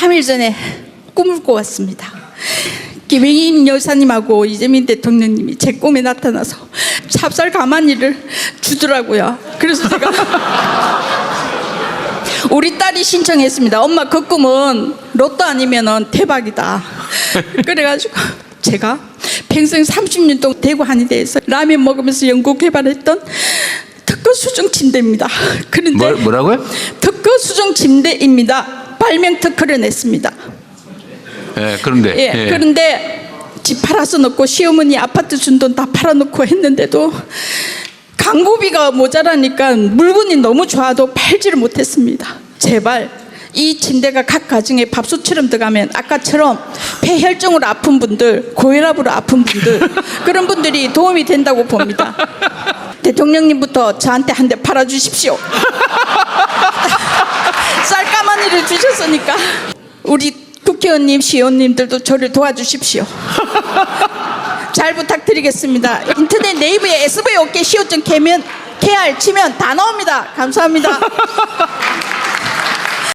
3일 전에 꿈을 꿔왔습니다. 김영인 여사님하고 이재민 대통령님이 제 꿈에 나타나서 찹쌀 가마니를 주더라고요. 그래서 제가 우리 딸이 신청했습니다. 엄마 그 꿈은 로또 아니면은 대박이다. 그래가지고 제가 평생 30년 동안 대구 한의대에서 라면 먹으면서 연구 개발했던 특허 수정 침대입니다. 그런데 뭐, 뭐라고요? 특허 수정 침대입니다. 발명 특허를 냈습니다. 예, 그런데 예, 예. 그런데 집 팔아서 넣고 시어머니 아파트 준 돈 다 팔아놓고 했는데도 광고비가 모자라니까 물건이 너무 좋아도 팔지를 못했습니다. 제발 이 침대가 각 가정에 밥솥처럼 들어가면 아까처럼 폐혈증으로 아픈 분들, 고혈압으로 아픈 분들 그런 분들이 도움이 된다고 봅니다. 대통령님부터 저한테 한 대 팔아주십시오. 주셨으니까 우리 국회의원님, 시의원님들도 저를 도와주십시오. 잘 부탁드리겠습니다. 인터넷 네이버에 SV 어깨 시어증 캐면 KR 치면 다 나옵니다. 감사합니다.